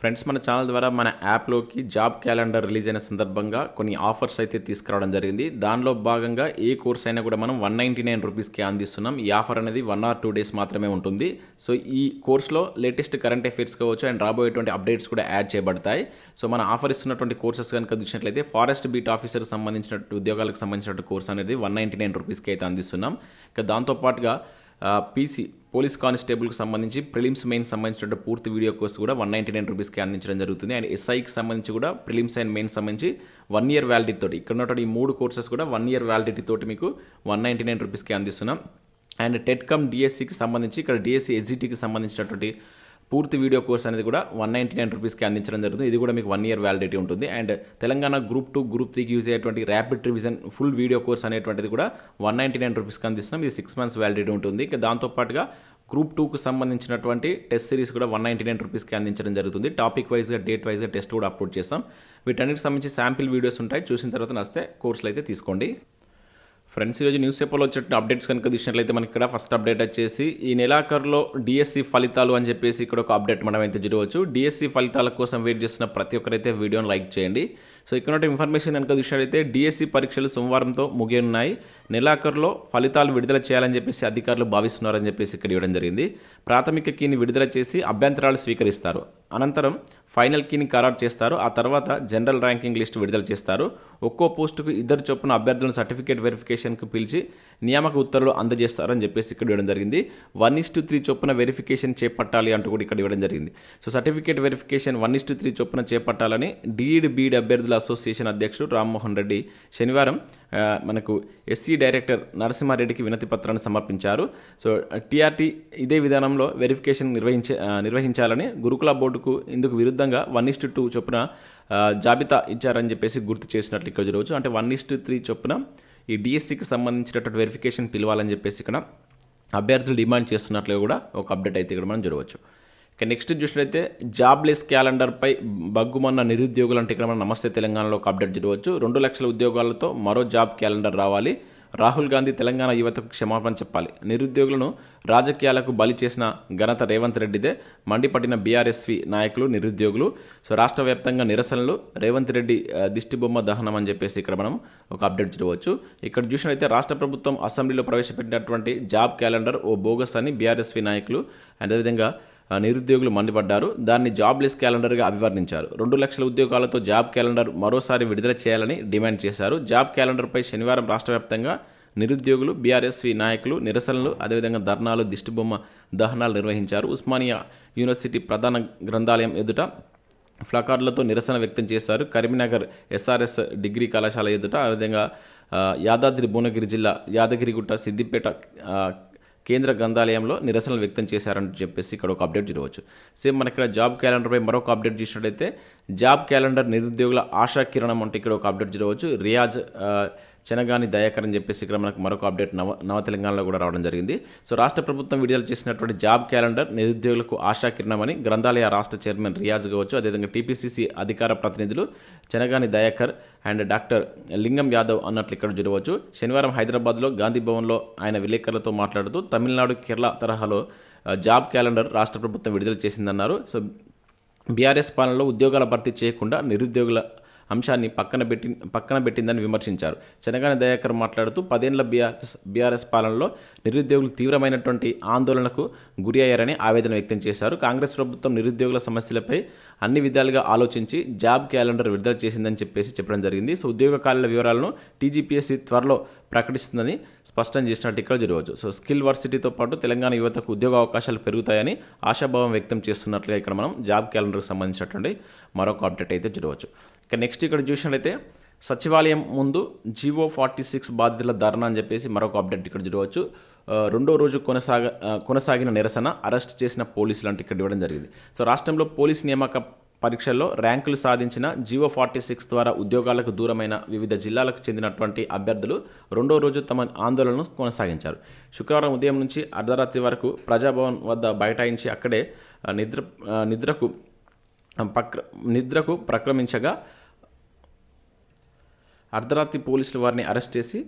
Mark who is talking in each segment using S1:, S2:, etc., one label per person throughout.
S1: Friends మన channel ద్వారా మన యాప్లోకి జాబ్ క్యాలెండర్ రిలీజ్ అయిన సందర్భంగా కొన్ని ఆఫర్స్ అయితే తీసుకురావడం జరిగింది. దానిలో భాగంగా ఏ కోర్స్ అయినా కూడా మనం వన్ నైంటీ నైన్ రూపీస్కి అందిస్తున్నాం. ఈ ఆఫర్ అనేది వన్ ఆర్ టూ డేస్ మాత్రమే ఉంటుంది. సో ఈ కోర్స్లో లేటెస్ట్ కరెంట్ అఫైర్స్ కావచ్చు అండ్ రాబోయేటువంటి అప్డేట్స్ కూడా యాడ్ చేయబడతాయి. సో మన ఆఫర్ ఇస్తున్నటువంటి కోర్సెస్ కనుక చూసినట్లయితే ఫారెస్ట్ బీట్ ఆఫీసర్ సంబంధించిన ఉద్యోగాలకు సంబంధించిన కోర్స్ అనేది వన్ నైంటీ నైన్ రూపీస్కి అయితే అందిస్తున్నాం. ఇక దాంతోపాటుగా పీసీ పోలీస్ కానిస్టేబుల్కి సంబంధించి ప్రిలిమ్స్ మెయిన్ సంబంధించిన పూర్తి వీడియో కోర్స్ కూడా వన్ నైంటీ నైన్ రూపీస్కి అందించడం జరుగుతుంది. అండ్ ఎస్ఐకి సంబంధించి కూడా ప్రిలిమ్స్ అండ్ మెయిన్ సంబంధించి వన్ ఇయర్ వ్యాలిడిటీ తోటి ఇక్కడ ఉన్నటువంటి ఈ మూడు కోర్సెస్ కూడా వన్ ఇయర్ వ్యాలిడిటీ తోటి మీకు వన్ నైంటీ నైన్ రూపీస్కి అందిస్తున్నాం. అండ్ టెట్కమ్ డిఎస్సికి సంబంధించి ఇక్కడ డిఎస్సి ఎస్జిటికి సంబంధించినటువంటి పూర్తి వీడియో కోర్స్ అనేది కూడా వన్ నైంటీ నైన్ రూపీస్కి అందించడం జరుగుతుంది. ఇది కూడా మీకు వన్ ఇయర్ వ్యాలిడిటీ ఉంటుంది. And Telangana group two group త్రీకి యూజ్ అయ్యేటువంటి rapid revision full video course అనేటువంటిది కూడా వన్ నైంటీ నైన్ రూపీస్కి అందిస్తున్నాం. ఇది సిక్స్ మంత్స్ వ్యాలిడిటీ ఉంటుంది. ఇంకా దాంతోపాటుగా గ్రూప్ టూకు సంబంధించినటువంటి టెస్ట్ సిరీస్ కూడా వన్ నైంటీ నైన్ రూపీస్కి అందించడం జరుగుతుంది. టాపిక్ వైజ్గా డేట్ వైజ్గా టెస్ట్ కూడా అప్లోడ్ చేస్తాం. వీటన్నిటికి సంబంధించి శాంపిల్ వీడియోస్ ఉంటాయి. చూసిన తర్వాత నస్తే కోర్సులు అయితే తీసుకోండి. ఫ్రెండ్స్ ఈరోజు న్యూస్ పేపర్లో వచ్చిన అప్డేట్స్ కనుక చూసినట్లయితే మనకి ఇక్కడ ఫస్ట్ అప్డేట్ వచ్చేసి ఈ నెలాఖరులో డిఎస్సి ఫలితాలు అని చెప్పేసి ఇక్కడ ఒక అప్డేట్ మనం అయితే చూడవచ్చు. డిఎస్సి ఫలితాల కోసం వెయిట్ చేస్తున్న ప్రతి ఒక్కరైతే వీడియోని లైక్ చేయండి. సో ఇక్కడ ఇన్ఫర్మేషన్ కనుక చూసినట్లయితే డిఎస్సి పరీక్షలు సోమవారంతో ముగియనున్నాయి. నెలాఖరులో ఫలితాలు విడుదల చేయాలని చెప్పేసి అధికారులు భావిస్తున్నారని చెప్పేసి ఇక్కడ ఇవ్వడం జరిగింది. ప్రాథమిక కీని విడుదల చేసి అభ్యంతరాలు స్వీకరిస్తారు. అనంతరం ఫైనల్ కీని ఖరారు చేస్తారు. ఆ తర్వాత జనరల్ ర్యాంకింగ్ లిస్ట్ విడుదల చేస్తారు. ఒక్కో పోస్టుకు ఇద్దరు చొప్పున అభ్యర్థులను సర్టిఫికేట్ వెరిఫికేషన్కు పిలిచి నియామక ఉత్తర్వులు అందజేస్తారని చెప్పేసి ఇక్కడ ఇవ్వడం జరిగింది. వన్ ఇస్ టు త్రీ చొప్పున వెరిఫికేషన్ చేపట్టాలి అంటూ కూడా ఇక్కడ ఇవ్వడం జరిగింది. So certificate verification one is to three చొప్పున చేపట్టాలని డీడ్ బీడ్ అభ్యర్థుల అసోసియేషన్ అధ్యక్షుడు రామ్మోహన్ రెడ్డి శనివారం మనకు ఎస్సీ డైరెక్టర్ నరసింహారెడ్డికి వినతి పత్రాన్ని సమర్పించారు. సో టీఆర్టీ ఇదే విధానంలో వెరిఫికేషన్ నిర్వహించే నిర్వహించాలని గురుకుల బోర్డుకు ఇందుకు విరుద్ధ విరుద్ధంగా వన్ ఇస్ట్ టూ చొప్పున జాబితా ఇచ్చారని చెప్పేసి గుర్తు చేసినట్లు ఇక్కడ చూడవచ్చు అంటే వన్ ఇస్ట్ త్రీ చొప్పున ఈ డిఎస్సికి సంబంధించినటువంటి వెరిఫికేషన్ పిలవాలని చెప్పేసి ఇక్కడ అభ్యర్థులు డిమాండ్ చేస్తున్నట్లు కూడా ఒక అప్డేట్ అయితే ఇక్కడ మనం చూడవచ్చు ఇక నెక్స్ట్ చూసినట్లయితే జాబ్లెస్ క్యాలెండర్పై బగ్గుమన్న నిరుద్యోగులు అంటే ఇక్కడ మనం నమస్తే తెలంగాణలో ఒక అప్డేట్ చూడవచ్చు రెండు లక్షల ఉద్యోగాలతో మరో జాబ్ క్యాలెండర్ రావాలి. రాహుల్ గాంధీ తెలంగాణ యువతకు క్షమాపణ చెప్పాలి. నిరుద్యోగులను రాజకీయాలకు బలి చేసిన ఘనత రేవంత్ రెడ్డిదే. మండిపట్టిన బీఆర్ఎస్వి నాయకులు నిరుద్యోగులు. సో రాష్ట్ర వ్యాప్తంగా నిరసనలు. రేవంత్ రెడ్డి దిష్టిబొమ్మ దహనం అని చెప్పేసి ఇక్కడ మనం ఒక అప్డేట్ చూడవచ్చు. ఇక్కడ చూసినట్లయితే రాష్ట్ర ప్రభుత్వం అసెంబ్లీలో ప్రవేశపెట్టినటువంటి జాబ్ క్యాలెండర్ ఓ బోగస్ అని బీఆర్ఎస్వి నాయకులు. అదేవిధంగా నిరుద్యోగులు మండిపడ్డారు. దాన్ని జాబ్లెస్ క్యాలెండర్గా అభివర్ణించారు. రెండు లక్షల ఉద్యోగాలతో జాబ్ క్యాలెండర్ మరోసారి విడుదల చేయాలని డిమాండ్ చేశారు. జాబ్ క్యాలెండర్పై శనివారం రాష్ట్ర వ్యాప్తంగా నిరుద్యోగులు బీఆర్ఎస్వి నాయకులు నిరసనలు అదేవిధంగా ధర్నాలు దిష్టిబొమ్మ దహనాలు నిర్వహించారు. ఉస్మానియా యూనివర్సిటీ ప్రధాన గ్రంథాలయం ఎదుట ఫ్లకార్డులతో నిరసన వ్యక్తం చేశారు. కరీంనగర్ ఎస్ఆర్ఎస్ డిగ్రీ కళాశాల ఎదుట అదేవిధంగా యాదాద్రి భువనగిరి జిల్లా యాదగిరిగుట్ట సిద్దిపేట కేంద్ర గ్రంథాలయంలో నిరసనలు వ్యక్తం చేశారని చెప్పేసి ఇక్కడ ఒక అప్డేట్ చూడవచ్చు. సేమ్ మన ఇక్కడ జాబ్ క్యాలెండర్పై మరొక అప్డేట్ చూసినట్లయితే జాబ్ క్యాలెండర్ నిరుద్యోగుల ఆశా కిరణం అంటే ఇక్కడ ఒక అప్డేట్ చూడవచ్చు. రియాజ్ చెనగాని దయాకర్ అని చెప్పేసి ఇక్కడ మనకు మరొక అప్డేట్ నవ నవ తెలంగాణలో కూడా రావడం జరిగింది. సో రాష్ట్ర ప్రభుత్వం విడుదల చేసినటువంటి జాబ్ క్యాలెండర్ నిరుద్యోగులకు ఆశా కిరణమని గ్రంథాలయ రాష్ట్ర చైర్మన్ రియాజ్ కావచ్చు. అదేవిధంగా టీపీసీసీ అధికార ప్రతినిధులు చెనగాని దయాకర్ అండ్ డాక్టర్ లింగం యాదవ్ అన్నట్లు ఇక్కడ చూడవచ్చు. శనివారం హైదరాబాద్లో గాంధీ భవన్లో ఆయన విలేకరులతో మాట్లాడుతూ తమిళనాడు కేరళ తరహాలో జాబ్ క్యాలెండర్ రాష్ట్ర ప్రభుత్వం విడుదల చేసిందన్నారు. సో బీఆర్ఎస్ పాలనలో ఉద్యోగాల భర్తీ చేయకుండా నిరుద్యోగుల అంశాన్ని పక్కన పెట్టి పక్కన పెట్టిందని విమర్శించారు. చెనగాని దయాకర్ మాట్లాడుతూ పదేళ్ళ బీఆర్ఎస్ బీఆర్ఎస్ పాలనలో నిరుద్యోగులు తీవ్రమైనటువంటి ఆందోళనకు గురి అయ్యారని ఆవేదన వ్యక్తం చేశారు. కాంగ్రెస్ ప్రభుత్వం నిరుద్యోగుల సమస్యలపై అన్ని విధాలుగా ఆలోచించి జాబ్ క్యాలెండర్ విడుదల చేసిందని చెప్పేసి చెప్పడం జరిగింది. సో ఉద్యోగ ఖాళీల వివరాలను టీజీపీఎస్సీ త్వరలో ప్రకటిస్తుందని స్పష్టం చేసినట్టు ఇక్కడ జరగవచ్చు. సో స్కిల్ వర్సిటీతో పాటు తెలంగాణ యువతకు ఉద్యోగ అవకాశాలు పెరుగుతాయని ఆశాభావం వ్యక్తం చేస్తున్నట్లుగా ఇక్కడ మనం జాబ్ క్యాలెండర్కి సంబంధించినటువంటి మరొక అప్డేట్ అయితే చూడవచ్చు. ఇక నెక్స్ట్ ఇక్కడ చూసినట్లయితే సచివాలయం ముందు జీవో ఫార్టీ సిక్స్ బాధితుల ధర్నా అని చెప్పేసి మరొక అప్డేట్ ఇక్కడ చూడవచ్చు. రెండో రోజు కొనసాగ కొనసాగిన నిరసన అరెస్ట్ చేసిన పోలీసులు అంటే ఇక్కడ ఇవ్వడం జరిగింది. సో రాష్ట్రంలో పోలీస్ నియామక పరీక్షల్లో ర్యాంకులు సాధించిన జీవో ఫార్టీ సిక్స్ ద్వారా ఉద్యోగాలకు దూరమైన వివిధ జిల్లాలకు చెందినటువంటి అభ్యర్థులు రెండో రోజు తమ ఆందోళనను కొనసాగించారు. శుక్రవారం ఉదయం నుంచి అర్ధరాత్రి వరకు ప్రజాభవన్ వద్ద బైఠాయించి అక్కడే నిద్ర నిద్రకు ప్రక్ర నిద్రకు ప్రక్రమించగా అర్ధరాత్రి పోలీసులు వారిని అరెస్ట్ చేసి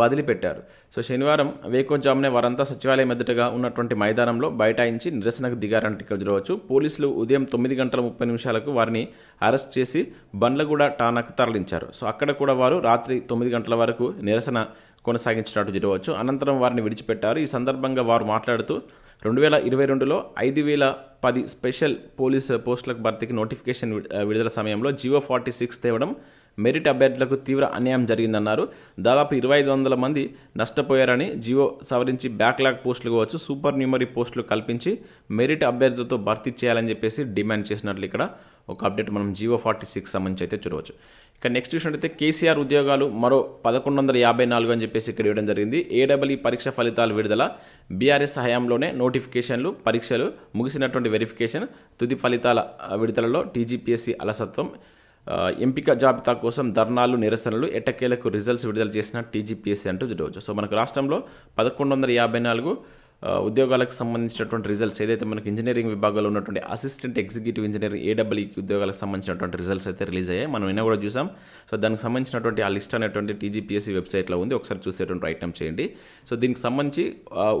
S1: వదిలిపెట్టారు. సో శనివారం వేకోజామునే వారంతా సచివాలయం ఎదుటగా ఉన్నటువంటి మైదానంలో బైఠాయించి నిరసనకు దిగారంటే చూడవచ్చు. పోలీసులు ఉదయం తొమ్మిది గంటల ముప్పై నిమిషాలకు వారిని అరెస్ట్ చేసి బండ్లగూడ టానాకు తరలించారు. సో అక్కడ కూడా వారు రాత్రి తొమ్మిది గంటల వరకు నిరసన కొనసాగించినట్టు చూడవచ్చు. అనంతరం వారిని విడిచిపెట్టారు. ఈ సందర్భంగా వారు మాట్లాడుతూ రెండు వేల ఇరవై రెండులో ఐదు వేల పది స్పెషల్ పోలీస్ పోస్టులకు భర్తీకి నోటిఫికేషన్ విడుదల సమయంలో జియో ఫార్టీ సిక్స్ తేవడం మెరిట్ అభ్యర్థులకు తీవ్ర అన్యాయం జరిగిందన్నారు. దాదాపు ఇరవై ఐదు వందల మంది నష్టపోయారని జియో సవరించి బ్యాక్లాగ్ పోస్టులు కావచ్చు సూపర్ న్యూమరీ పోస్టులు కల్పించి మెరిట్ అభ్యర్థులతో భర్తీ చేయాలని చెప్పేసి డిమాండ్ చేసినట్లు ఇక్కడ ఒక అప్డేట్ మనం జియో ఫార్టీ సిక్స్ సంబంధించి అయితే చూడవచ్చు. ఇక నెక్స్ట్ చూసినట్టయితే కేసీఆర్ ఉద్యోగాలు మరో పదకొండు వందల యాభై నాలుగు అని చెప్పేసి ఇక్కడ ఇవ్వడం జరిగింది. ఏడబ్ల్యూ పరీక్ష ఫలితాలు విడుదల బీఆర్ఎస్ హయాంలోనే నోటిఫికేషన్లు పరీక్షలు ముగిసినటువంటి వెరిఫికేషన్ తుది ఫలితాల విడుదలలో టీజీపీఎస్సీ అలసత్వం ఎంపిక జాబితా కోసం ధర్నాలు నిరసనలు ఎట్టకేలకు రిజల్ట్స్ విడుదల చేసిన టీజీపీఎస్సీ అంటూ చూడవచ్చు సో మనకు రాష్ట్రంలో పదకొండు వందల యాభై నాలుగు ఉద్యోగాలకు సంబంధించినటువంటి రిజల్ట్స్ ఏదైతే మనకు ఇంజనీరింగ్ విభాగంలో ఉన్నటువంటి అసిస్టెంట్ ఎగ్జిక్యూటివ్ ఇంజనీర్ ఏడబ్ల్యూకి ఉద్యోగాలకు సంబంధించినటువంటి రిజల్ట్స్ అయితే రిలీజ్ అయ్యాయి. మనం నిన్న కూడా చూసాం. సో దానికి సంబంధించినటువంటి ఆ లిస్ట్ అనేటువంటి టీజీపీఎస్సీ వెబ్సైట్లో ఉంది. ఒకసారి చూసేటువంటి ప్రయత్నం చేయండి. సో దీనికి సంబంధించి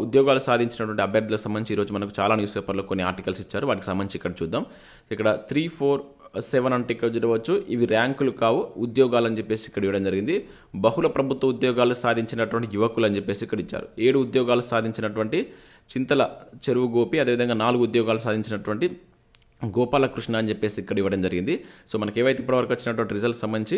S1: ఉద్యోగాలు సాధించినటువంటి అభ్యర్థులకు సంబంధించి ఈరోజు మనకు చాలా న్యూస్ పేపర్లో కొన్ని ఆర్టికల్స్ ఇచ్చారు. వాటికి సంబంధించి ఇక్కడ చూద్దాం. ఇక్కడ త్రీ ఫోర్ సెవెన్ అంటే ఇక్కడ చూడవచ్చు ఇవి ర్యాంకులు కావు ఉద్యోగాలు అని చెప్పేసి ఇక్కడ ఇవ్వడం జరిగింది. బహుళ ప్రభుత్వ ఉద్యోగాలు సాధించినటువంటి యువకులు అని చెప్పేసి ఇక్కడ ఇచ్చారు. ఏడు ఉద్యోగాలు సాధించినటువంటి చింతల చెరువు గోపి అదేవిధంగా నాలుగు ఉద్యోగాలు సాధించినటువంటి గోపాలకృష్ణ అని చెప్పేసి ఇక్కడ ఇవ్వడం జరిగింది. సో మనకి ఏవైతే ఇప్పటివరకు వచ్చినటువంటి రిజల్ట్స్ సంబంధించి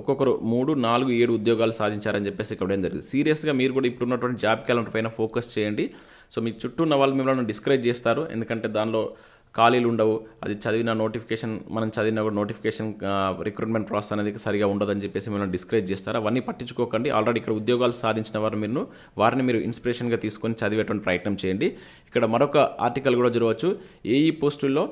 S1: ఒక్కొక్కరు మూడు నాలుగు ఏడు ఉద్యోగాలు సాధించారని చెప్పేసి ఇక్కడ ఇవ్వడం జరిగింది. సీరియస్గా మీరు కూడా ఇప్పుడు ఉన్నటువంటి జాబ్ క్యాలెండర్ పైన ఫోకస్ చేయండి. సో మీ చుట్టూ ఉన్న వాళ్ళు మిమ్మల్ని డిస్కరేజ్ చేస్తారు. ఎందుకంటే దానిలో ఖాళీలు ఉండవు. అది చదివిన నోటిఫికేషన్ మనం చదివిన కూడా నోటిఫికేషన్ రిక్రూట్మెంట్ ప్రాసెస్ అనేది సరిగా ఉండదని చెప్పేసి మిమ్మల్ని డిస్కరేజ్ చేస్తారు? అవన్నీ పట్టించుకోకండి. ఆల్రెడీ ఇక్కడ ఉద్యోగాలు సాధించిన వారు మీరు వారిని మీరు ఇన్స్పిరేషన్గా తీసుకొని చదివేటువంటి ప్రయత్నం చేయండి. ఇక్కడ మరొక ఆర్టికల్ కూడా చూడవచ్చు. ఏఈ పోస్టుల్లో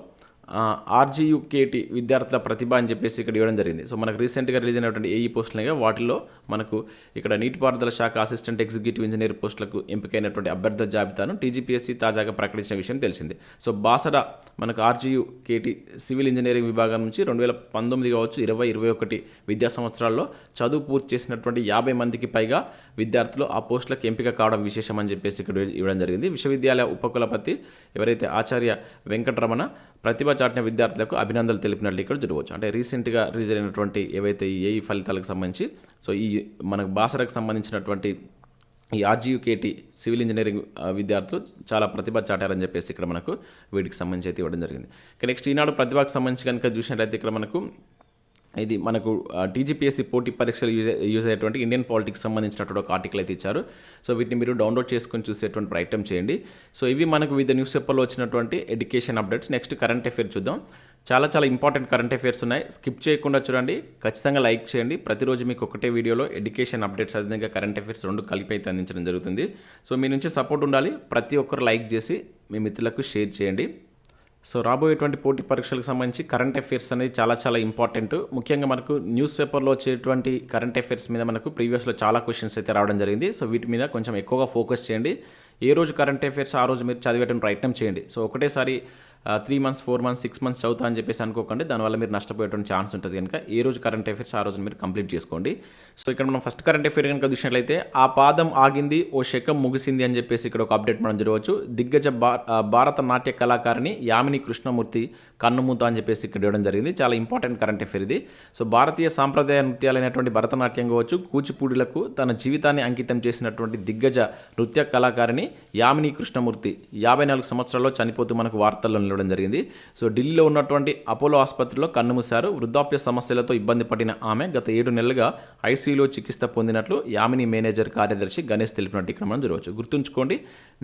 S1: ఆర్జీయుకేటి విద్యార్థుల ప్రతిభ అని చెప్పేసి ఇక్కడ ఇవ్వడం జరిగింది. సో మనకు రీసెంట్గా రిలీజ్ అయినటువంటి ఏఈ పోస్టులుగా వాటిలో మనకు ఇక్కడ నీటిపారుదల శాఖ అసిస్టెంట్ ఎగ్జిక్యూటివ్ ఇంజనీర్ పోస్టులకు ఎంపికైనటువంటి అభ్యర్థుల జాబితాను టీజీపీఎస్సీ తాజాగా ప్రకటించిన విషయం తెలిసింది. సో బాసర మనకు ఆర్జీయు కేటీ సివిల్ ఇంజనీరింగ్ విభాగం నుంచి రెండు వేల పంతొమ్మిది కావచ్చు ఇరవై ఇరవై ఒకటి విద్యా సంవత్సరాల్లో చదువు పూర్తి చేసినటువంటి యాభై మందికి పైగా విద్యార్థులు ఆ పోస్టులకు ఎంపిక కావడం విశేషం అని చెప్పేసి ఇక్కడ ఇవ్వడం జరిగింది. విశ్వవిద్యాలయ ఉపకులపతి ఎవరైతే ఆచార్య వెంకటరమణ ప్రతిభ చాటిన విద్యార్థులకు అభినందనలు తెలిపినట్లు ఇక్కడ చూడవచ్చు. అంటే రీసెంట్గా రిలీజ్ అయినటువంటి ఏవైతే ఏఈ ఫలితాలకు సంబంధించి సో ఈ మనకు బాసరకు సంబంధించినటువంటి ఈ ఆర్జీయుకేటి సివిల్ ఇంజనీరింగ్ విద్యార్థులు చాలా ప్రతిభ చాటారని చెప్పేసి ఇక్కడ మనకు వీటికి సంబంధించి అయితే ఇవ్వడం జరిగింది. ఇక నెక్స్ట్ ఈనాడు ప్రతిభకు సంబంధించి కనుక చూసినట్లయితే ఇక్కడ మనకు ఇది మనకు టీజీపీఎస్సీ పోటీ పరీక్షలు యూజ్ యూజ్ అయ్యేటువంటి ఇండియన్ పాలిటిక్స్ సంబంధించినటువంటి ఒక ఆర్టికల్ అయితే ఇచ్చారు. సో వీటిని మీరు డౌన్లోడ్ చేసుకొని చూసేటువంటి ప్రయత్నం చేయండి. సో ఇవి మనకు వివిధ న్యూస్ పేపర్లో వచ్చినటువంటి education updates. Next current affair చూద్దాం. చాలా చాలా ఇంపార్టెంట్ కరెంట్ అఫేర్స్ ఉన్నాయి. స్కిప్ చేయకుండా చూడండి. ఖచ్చితంగా లైక్ చేయండి. ప్రతిరోజు మీకు ఒకటే వీడియోలో ఎడ్యుకేషన్ అప్డేట్స్ అదేవిధంగా కరెంట్ అఫేర్స్ రెండు కలిపి అయితే అందించడం జరుగుతుంది. సో మీ నుంచి సపోర్ట్ ఉండాలి. ప్రతి ఒక్కరు లైక్ చేసి మీ మిత్రులకు షేర్ చేయండి. సో రాబోయేటువంటి పోటీ పరీక్షలకు సంబంధించి కరెంట్ అఫైర్స్ అనేది చాలా చాలా ఇంపార్టెంట్ ముఖ్యంగా మనకు న్యూస్ పేపర్లో వచ్చేటువంటి కరెంట్ అఫైర్స్ మీద మనకు ప్రీవియస్లో చాలా క్వశ్చన్స్ అయితే రావడం జరిగింది. సో వీటి మీద కొంచెం ఎక్కువగా ఫోకస్ చేయండి. ఏ రోజు కరెంట్ అఫైర్స్ ఆ రోజు మీరు చదివేటువంటి ప్రయత్నం చేయండి. సో ఒకటేసారి three months four months six months చదువుతా అని చెప్పేసి అనుకోకండి. దానివల్ల మీరు నష్టపోయేటువంటి ఛాన్స్ ఉంటుంది కనుక ఏ రోజు కరెంట్ అఫైర్స్ ఆ రోజు మీరు కంప్లీట్ చేసుకోండి. సో ఇక్కడ మనం ఫస్ట్ కరెంట్ అఫైర్ కనుక చూసినట్లయితే ఆ పాదం ఆగింది ఓ శకం ముగిసింది అని చెప్పేసి ఇక్కడ ఒక అప్డేట్ మనం చూడవచ్చు. దిగ్గజ భారత నాట్య కళాకారిణి యామిని కృష్ణమూర్తి కన్నుమూత అని చెప్పేసి ఇక్కడ ఇవ్వడం జరిగింది. చాలా ఇంపార్టెంట్ కరెంట్ అఫైర్ ఇది. సో భారతీయ సాంప్రదాయ నృత్యాలైనటువంటి భరతనాట్యం కావచ్చు కూచిపూడిలకు తన జీవితాన్ని అంకితం చేసినటువంటి దిగ్గజ నృత్య కళాకారిణి యామిని కృష్ణమూర్తి యాభై నాలుగు సంవత్సరాల్లో చనిపోతూ మనకు వార్తల్లో నిలవడం జరిగింది. సో ఢిల్లీలో ఉన్నటువంటి అపోలో ఆసుపత్రిలో కన్నుమూశారు. వృద్ధాప్య సమస్యలతో ఇబ్బంది పడిన ఆమె గత ఏడు నెలలుగా ఐసీయూలో చికిత్స పొందినట్లు యామిని మేనేజర్ కార్యదర్శి గణేష్ తెలిపినట్టు ఇక్కడ మనం చూడవచ్చు. గుర్తుంచుకోండి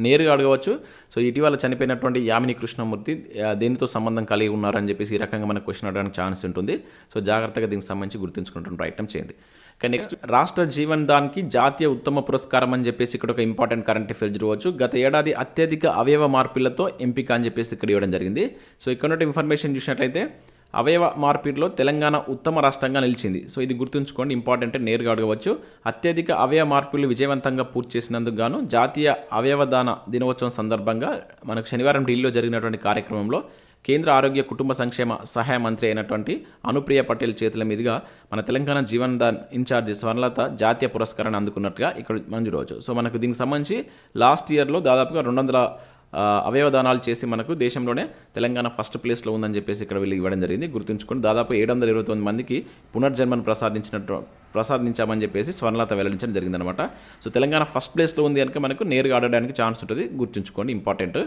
S1: నేరుగా అడగవచ్చు. సో ఇటీవల చనిపోయినటువంటి యామిని కృష్ణమూర్తి దేనితో సంబంధం కలిగి ఉన్నారని చెప్పేసి ఈ రకంగా మనకు క్వశ్చన్ అడగడానికి ఛాన్స్ ఉంటుంది. సో జాగ్రత్తగా దీనికి సంబంధించి గుర్తుంచుకుంటున్న ప్రయత్నం చేయండి. నెక్స్ట్ రాష్ట్ర జీవన్ దాన్కి జాతీయ ఉత్తమ పురస్కారం అని చెప్పేసి ఇక్కడ ఒక ఇంపార్టెంట్ కరెంట్ అఫేర్ చూడవచ్చు గత ఏడాది అత్యధిక అవయవ మార్పిళ్ళతో ఎంపిక అని చెప్పేసి ఇక్కడ ఇవ్వడం జరిగింది. సో ఇక్కడ ఉన్న ఇన్ఫర్మేషన్ చూసినట్లయితే అవయవ మార్పిడిలో తెలంగాణ ఉత్తమ రాష్ట్రంగా నిలిచింది. సో ఇది గుర్తుంచుకోండి ఇంపార్టెంట్ నేరుగా అడగవచ్చు. అత్యధిక అవయవ మార్పులు విజయవంతంగా పూర్తి చేసినందుకు గాను జాతీయ అవయవదాన దినోత్సవం సందర్భంగా మనకు శనివారం ఢిల్లీలో జరిగినటువంటి కార్యక్రమంలో కేంద్ర ఆరోగ్య కుటుంబ సంక్షేమ సహాయ మంత్రి అయినటువంటి అనుప్రియ పటేల్ చేతుల మీదుగా మన తెలంగాణ జీవన్ దాన్ ఇన్ఛార్జి స్వర్ణలత జాతీయ పురస్కారాన్ని అందుకున్నట్టుగా ఇక్కడ మనం చూడవచ్చు సో మనకు దీనికి సంబంధించి లాస్ట్ ఇయర్లో దాదాపుగా రెండు వందల అవయవదానాలు చేసి మనకు దేశంలోనే తెలంగాణ ఫస్ట్ ప్లేస్లో ఉందని చెప్పేసి ఇక్కడ వీళ్ళు ఇవ్వడం జరిగింది. గుర్తుంచుకొని దాదాపు ఏడు వందల ఇరవై తొమ్మిది మందికి పునర్జన్మను ప్రసాదించినట్టు ప్రసాదించామని చెప్పేసి స్వర్ణలత వెల్లడించడం జరిగిందనమాట సో తెలంగాణ ఫస్ట్ ప్లేస్లో ఉంది కనుక మనకు నేరుగా ఆడడానికి ఛాన్స్ ఉంటుంది. గుర్తుంచుకోండి important.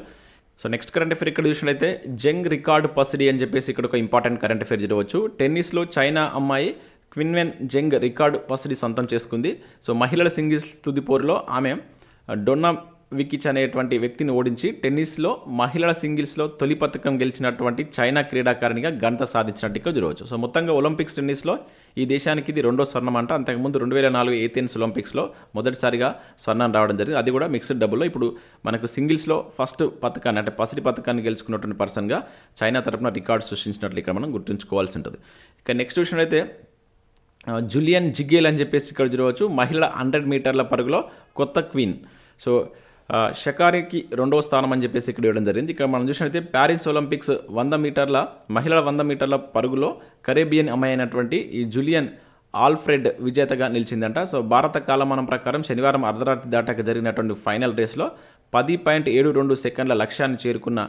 S1: So next current affair ఇక్కడ చూసినట్లయితే జంగ్ రికార్డ్ పసిడి అని చెప్పేసి ఇక్కడ ఒక ఇంపార్టెంట్ కరెంట్ అఫేర్ చూడవచ్చు టెన్నిస్లో చైనా అమ్మాయి క్విన్వెన్ జంగ్ రికార్డు పసిడి సొంతం చేసుకుంది. సో మహిళల సింగిల్స్ తుది పోరులో ఆమె డొన్నా వికిచ్ అనేటువంటి వ్యక్తిని ఓడించి టెన్నిస్లో మహిళల సింగిల్స్లో తొలి పథకం గెలిచినటువంటి చైనా క్రీడాకారిణిగా ఘనత సాధించినట్టుగా చూడవచ్చు. సో మొత్తంగా ఒలింపిక్స్ టెన్నిస్లో ఈ దేశానికి ఇది రెండో స్వర్ణం అంట. అంతకుముందు రెండు వేల నాలుగు ఏథెన్స్ ఒలింపిక్స్లో మొదటిసారిగా స్వర్ణం రావడం జరిగింది. అది కూడా మిక్స్డ్ డబ్బుల్లో. ఇప్పుడు మనకు సింగిల్స్లో ఫస్ట్ పథకాన్ని అంటే పసిడి పథకాన్ని గెలుచుకున్నటువంటి పర్సన్గా చైనా తరపున రికార్డు సృష్టించినట్లు ఇక్కడ మనం గుర్తుంచుకోవాల్సి ఉంటుంది. ఇక నెక్స్ట్ విషయం అయితే జూలియన్ జిగేల్ అని చెప్పేసి ఇక్కడ చూడవచ్చు. మహిళల హండ్రెడ్ మీటర్ల పరుగులో కొత్త క్వీన్. సో షకారికి రెండవ స్థానం అని చెప్పేసి ఇక్కడ ఇవ్వడం జరిగింది. ఇక్కడ మనం చూసినట్లయితే ప్యారిస్ ఒలింపిక్స్ వంద మీటర్ల మహిళల వంద మీటర్ల పరుగులో కరేబియన్ అమ్మాయి అయినటువంటి ఈ జూలియన్ ఆల్ఫ్రెడ్ విజేతగా నిలిచిందంట. సో భారత కాలమానం ప్రకారం శనివారం అర్ధరాత్రి దాటాక జరిగినటువంటి ఫైనల్ రేస్లో పది పాయింట్ ఏడు రెండు సెకండ్ల లక్ష్యాన్ని చేరుకున్న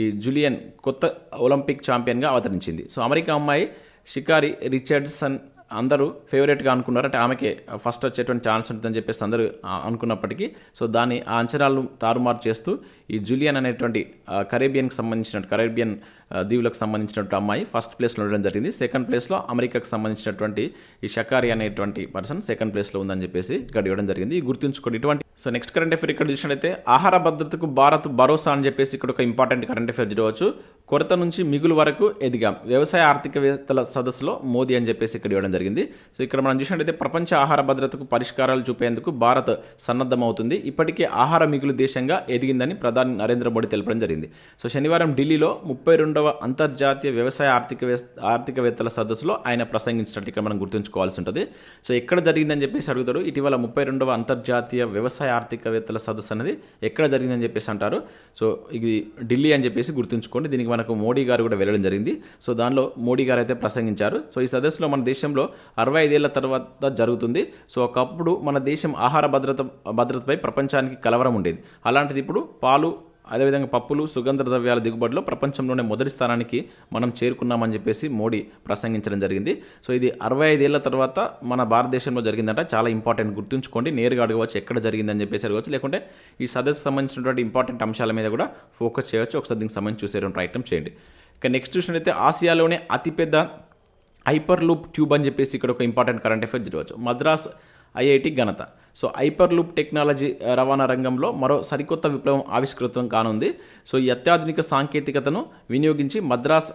S1: ఈ జూలియన్ కొత్త ఒలింపిక్ ఛాంపియన్గా అవతరించింది. సో అమెరికా అమ్మాయి షికారి రిచర్డ్సన్ అందరూ ఫేవరెట్గా అనుకున్నారు. అంటే ఆమెకే ఫస్ట్ వచ్చేటువంటి ఛాన్స్ ఉంటుందని చెప్పేసి అందరూ అనుకున్నప్పటికీ. సో దాన్ని ఆ అంచనాలను తారుమారు చేస్తూ ఈ జూలియన్ అనేటువంటి కరేబియన్కి సంబంధించిన కరేబియన్ దీవులకు సంబంధించినటువంటి అమ్మాయి ఫస్ట్ ప్లేస్లో ఉండడం జరిగింది. సెకండ్ ప్లేస్లో అమెరికాకు సంబంధించినటువంటి ఈ షకారి అనేటువంటి పర్సన్ సెకండ్ ప్లేస్లో ఉందని చెప్పేసి ఇక్కడ ఇవ్వడం జరిగింది. గుర్తుంచుకోండి ఇటువంటి సో నెక్స్ట్ కరెంట్ అఫేర్ ఇక్కడ చూసినట్లయితే ఆహార భద్రతకు భారత్ భరోసా అని చెప్పేసి ఇక్కడ ఒక ఇంపార్టెంట్ కరెంట్ అఫేర్ చూడవచ్చు. కొరత నుంచి మిగులు వరకు ఎదిగాం. వ్యవసాయ ఆర్థికవేత్తల సదస్సులో మోదీ అని చెప్పేసి ఇక్కడ ఇవ్వడం జరిగింది. సో ఇక్కడ మనం చూసినట్లయితే ప్రపంచ ఆహార భద్రతకు పరిష్కారాలు చూపేందుకు భారత్ సన్నద్ధమవుతుంది. ఇప్పటికే ఆహార మిగులు దేశంగా ఎదిగిందని ప్రధాని నరేంద్ర మోడీ తెలపడం జరిగింది. సో శనివారం ఢిల్లీలో ముప్పై పదకొండవ అంతర్జాతీయ వ్యవసాయ ఆర్థిక ఆర్థికవేత్తల సదస్సులో ఆయన ప్రసంగించినట్టు ఇక్కడ మనం గుర్తుంచుకోవాల్సి ఉంటుంది. సో ఎక్కడ జరిగిందని చెప్పేసి అడుగుతాడు. ఇటీవల ముప్పై రెండవ అంతర్జాతీయ వ్యవసాయ ఆర్థికవేత్తల సదస్సు అనేది ఎక్కడ జరిగిందని చెప్పేసి అంటారు. సో ఇది ఢిల్లీ అని చెప్పేసి గుర్తుంచుకోండి. దీనికి మనకు మోడీ గారు కూడా వెళ్ళడం జరిగింది. సో దానిలో మోడీ గారు అయితే ప్రసంగించారు. సో ఈ సదస్సులో మన దేశంలో అరవై ఐదేళ్ళ తర్వాత జరుగుతుంది. సో ఒకప్పుడు మన దేశం ఆహార భద్రత భద్రతపై ప్రపంచానికి కలవరం ఉండేది. అలాంటిది ఇప్పుడు పాలు అదేవిధంగా పప్పులు సుగంధ ద్రవ్యాల దిగుబడిలో ప్రపంచంలోనే మొదటి స్థానానికి మనం చేరుకున్నామని చెప్పేసి మోడీ ప్రసంగించడం జరిగింది. సో ఇది అరవై ఐదేళ్ళ తర్వాత మన భారతదేశంలో జరిగిందంట. చాలా ఇంపార్టెంట్ గుర్తుంచుకోండి. నేరుగా అడగవచ్చు ఎక్కడ జరిగిందని చెప్పేసి అడగవచ్చు. లేకుంటే ఈ సదస్సు సంబంధించినటువంటి ఇంపార్టెంట్ అంశాల మీద కూడా ఫోకస్ చేయవచ్చు. ఒకసారి దీనికి సంబంధించి చూసేటువంటి రైటం చేయండి. ఇక నెక్స్ట్ చూసినట్లయితే ఆసియాలోనే అతిపెద్ద హైపర్ లూప్ ట్యూబ్ అని చెప్పేసి ఇక్కడ ఒక ఇంపార్టెంట్ కరెంట్ అఫేర్ జరగవచ్చు మద్రాస్ ఐఐటి ఘనత. సో హైపర్ లూప్ టెక్నాలజీ రవాణా రంగంలో మరో సరికొత్త విప్లవం ఆవిష్కృతం కానుంది. సో ఈ అత్యాధునిక సాంకేతికతను వినియోగించి మద్రాస్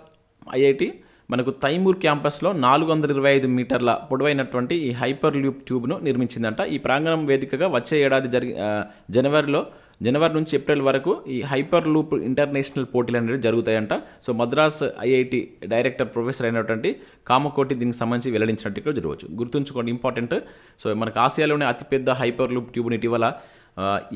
S1: ఐఐటి మనకు తైమూర్ క్యాంపస్లో నాలుగు వందల ఇరవై ఐదు మీటర్ల పొడవైనటువంటి ఈ హైపర్ లూప్ ట్యూబ్ను నిర్మించిందంట. ఈ ప్రాంగణం వేదికగా వచ్చే ఏడాది జరిగి జనవరిలో జనవరి నుంచి ఏప్రిల్ వరకు ఈ హైపర్ లూప్ ఇంటర్నేషనల్ పోటీలు అనేవి జరుగుతాయంట. So Madras IIT director professor అయినటువంటి కామకోటి దీనికి సంబంధించి వెల్లడించినట్టు ఇక్కడ జరగవచ్చు. గుర్తుంచుకోండి ఇంపార్టెంట్. సో మనకు ఆసియాలోనే అతిపెద్ద హైపర్ లూప్ ట్యూబ్ని ఇటీవల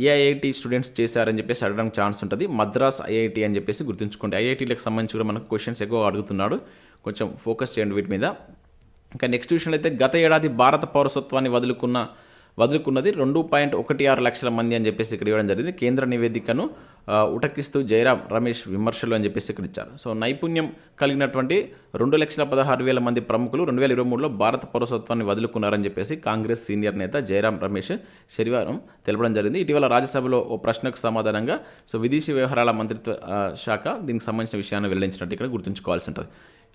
S1: ఏఐఐటి స్టూడెంట్స్ చేశారని చెప్పేసి అడగడానికి ఛాన్స్ ఉంటుంది. మద్రాస్ ఐఐటి అని చెప్పేసి గుర్తుంచుకోండి. ఐఐటీలకు సంబంధించి కూడా మనకు క్వశ్చన్స్ ఎక్కువ అడుగుతున్నాడు. కొంచెం ఫోకస్ చేయండి వీటి మీద. ఇంకా నెక్స్ట్ విషయంలో అయితే గత ఏడాది భారత పౌరసత్వాన్ని వదులుకున్న వదులుకున్నది. రెండు పాయింట్ ఒకటి ఆరు లక్షల మంది అని చెప్పేసి ఇక్కడ ఇవ్వడం జరిగింది. కేంద్ర నివేదికను ఉటక్కిస్తూ ఉటకిస్తూ జయరాం రమేష్ విమర్శలు అని చెప్పేసి ఇక్కడ ఇచ్చారు. సో నైపుణ్యం కలిగినటువంటి రెండు లక్షల పదహారు వేల మంది ప్రముఖులు రెండు వేల ఇరవై మూడులో భారత పౌరసత్వాన్ని వదులుకున్నారని చెప్పేసి కాంగ్రెస్ సీనియర్ నేత జయరాం రమేష్ శనివారం తెలపడం జరిగింది. ఇటీవల రాజ్యసభలో ఓ ప్రశ్నకు సమాధానంగా సో విదేశీ వ్యవహారాల మంత్రిత్వ శాఖ దీనికి సంబంధించిన విషయాన్ని వెల్లడించినట్టు ఇక్కడ గుర్తుంచుకోవాల్సి ఉంటుంది.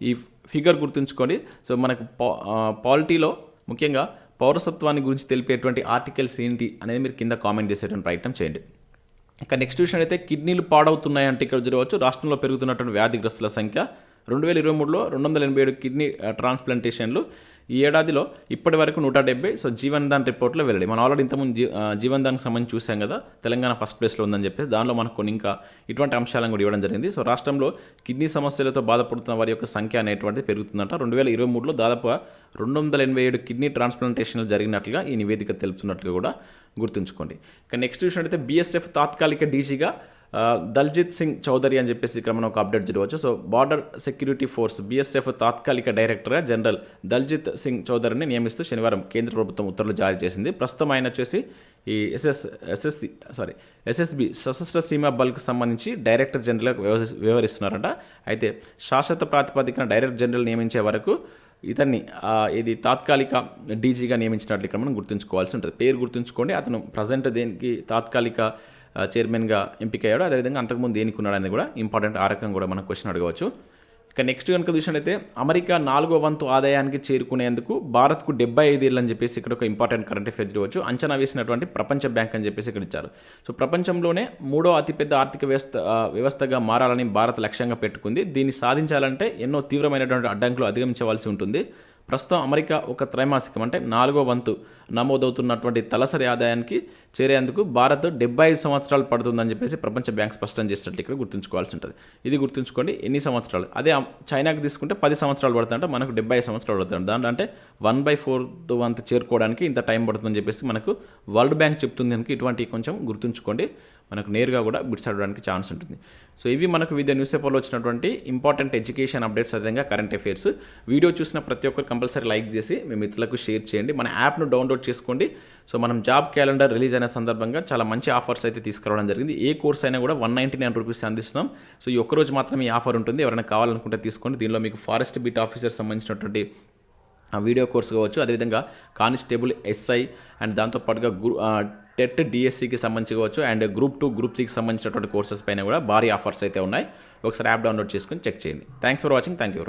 S1: ఈ ఫిగర్ గుర్తుంచుకోండి. సో మనకు పా పాలిటీలో ముఖ్యంగా పౌరసత్వాన్ని గురించి తెలిపేటువంటి ఆర్టికల్స్ ఏంటి అనేది మీరు కింద కామెంట్ చేసేటువంటి ప్రయత్నం చేయండి. ఇక నెక్స్ట్ విషయం అయితే కిడ్నీలు పాడవుతున్నాయంటే ఇక్కడ చూడవచ్చు. రాష్ట్రంలో పెరుగుతున్నటువంటి వ్యాధిగ్రస్తుల సంఖ్య రెండు వేల ఇరవై మూడులో రెండు వందల ఎనభై ఏడు కిడ్నీ ట్రాన్స్ప్లాంటేషన్లు ఈ ఏడాదిలో ఇప్పటి వరకు నూట డెబ్బై సో జీవన్ దాన్ రిపోర్ట్లో వెల్లడి మనం ఆల్రెడీ ఇంతకుముందు జీ జీవన్ దానికి సంబంధించి చూసాం కదా తెలంగాణ ఫస్ట్ ప్లేస్లో ఉందని చెప్పేసి దానిలో మనకు కొన్ని ఇంకా ఇటువంటి అంశాలను కూడా ఇవ్వడం జరిగింది. సో రాష్ట్రంలో కిడ్నీ సమస్యలతో బాధపడుతున్న వారి యొక్క సంఖ్య అనేటువంటిది పెరుగుతుందంట. రెండు వేల ఇరవై మూడులో దాదాపుగా రెండు వందల ఎనభై ఏడు కిడ్నీ ట్రాన్స్ప్లాంటేషన్లు జరిగినట్లుగా ఈ నివేదిక తెలుపుతున్నట్లు కూడా గుర్తుంచుకోండి. ఇక నెక్స్ట్ చూసినట్టయితే బీఎస్ఎఫ్ తాత్కాలిక డీజీగా దల్జిత్ సింగ్ చౌదరి అని చెప్పేసి ఇక్కడ మనం ఒక అప్డేట్ చూడవచ్చు. So border security force BSF తాత్కాలిక డైరెక్టర్గా జనరల్ దల్జిత్ సింగ్ చౌదరిని నియమిస్తూ శనివారం కేంద్ర ప్రభుత్వం ఉత్తర్వులు జారీ చేసింది. ప్రస్తుతం ఆయన వచ్చేసి ఈ SS SSC sorry SSB Sashastra Seema Bal సంబంధించి డైరెక్టర్ జనరల్గా వ్యవహరి- వ్యవహరిస్తున్నారంట. అయితే శాశ్వత ప్రాతిపదికన డైరెక్టర్ జనరల్ నియమించే వరకు ఇతన్ని ఇది తాత్కాలిక డీజీగా నియమించినట్లు ఇక్కడ మనం గుర్తుంచుకోవాల్సి ఉంటుంది. పేరు గుర్తుంచుకోండి. అతను ప్రజెంట్ దేనికి తాత్కాలిక చైర్మన్గా ఎంపికయ్యాడు. అదేవిధంగా అంతకుముందు దేనికి అనేది కూడా ఇంపార్టెంట్ ఆ రకం కూడా మనం క్వశ్చన్ అడగవచ్చు. ఇక నెక్స్ట్ కనుక చూసినట్టయితే అమెరికా నాలుగో వంతు ఆదాయానికి చేరుకునేందుకు భారత్కు డెబ్బై ఐదేళ్ళు అని చెప్పేసి ఇక్కడ ఒక ఇంపార్టెంట్ కరెంట్ అఫేర్ చూడవచ్చు. అంచనా వేసినటువంటి ప్రపంచ బ్యాంక్ అని చెప్పేసి ఇక్కడ ఇచ్చారు. సో ప్రపంచంలోనే మూడో అతిపెద్ద ఆర్థిక వ్యవస్థ వ్యవస్థగా మారాలని భారత్ లక్ష్యంగా పెట్టుకుంది. దీన్ని సాధించాలంటే ఎన్నో తీవ్రమైనటువంటి అడ్డంకులు అధిగమించవలసి ఉంటుంది. ప్రస్తుతం అమెరికా ఒక త్రైమాసికం అంటే నాలుగో వంతు నమోదవుతున్నటువంటి తలసరి ఆదాయానికి చేరేందుకు భారత్ డెబ్బై ఐదు సంవత్సరాలు పడుతుందని చెప్పేసి ప్రపంచ బ్యాంక్ స్పష్టం చేసినట్టు ఇక్కడ గుర్తుంచుకోవాల్సి ఉంటుంది. ఇది గుర్తుంచుకోండి ఎన్ని సంవత్సరాలు? అదే చైనాకి తీసుకుంటే పది సంవత్సరాలు పడుతుందంటే మనకు డెబ్బై ఐదు సంవత్సరాలు పడుతుంది. దాంట్లో అంటే వన్ బై ఫోర్త్ వంతు చేరుకోవడానికి ఇంత టైం పడుతుందని చెప్పేసి మనకు వరల్డ్ బ్యాంక్ చెప్తుంది కనుక ఇటువంటి కొంచెం గుర్తుంచుకోండి. మనకు నేరుగా కూడా బిట్స్ అడగడానికి ఛాన్స్ ఉంటుంది. సో ఇవి మనకు వివిధ న్యూస్ పేపర్లో వచ్చినటువంటి ఇంపార్టెంట్ ఎడ్యుకేషన్ అప్డేట్స్ అదేవిధంగా కరెంట్ అఫైర్స్ వీడియో చూసిన ప్రతి ఒక్కరు కంపల్సరీ లైక్ చేసి మీ మిత్రులకు షేర్ చేయండి. మన యాప్ను డౌన్లోడ్ చేసుకోండి. సో మనం జాబ్ క్యాలెండర్ రిలీజ్ అయిన సందర్భంగా చాలా మంచి ఆఫర్స్ అయితే తీసుకురావడం జరిగింది. ఏ కోర్స్ అయినా కూడా వన్ నైంటీ నైన్ రూపీస్ అందిస్తున్నాం. సో ఈ ఒక్కరోజు మాత్రమే ఈ ఆఫర్ ఉంటుంది. ఎవరైనా కావాలనుకుంటే తీసుకోండి. దీనిలో మీకు ఫారెస్ట్ బీట్ ఆఫీసర్ సంబంధించినటువంటి ఆ వీడియో కోర్స్ కావచ్చు. అదేవిధంగా కానిస్టేబుల్ ఎస్ఐ అండ్ దాంతోపాటుగా గ్రూ టెట్ డిఎస్సికి సంబంధించి కావచ్చు అండ్ గ్రూప్ టూ గ్రూప్ త్రీకి సంబంధించినటువంటి కోర్సెస్ పైన కూడా భారీ ఆఫర్స్ అయితే ఉన్నాయి. ఒకసారి యాప్ డౌన్లోడ్ చేసుకొని చెక్ చేయండి. Thanks for watching thank you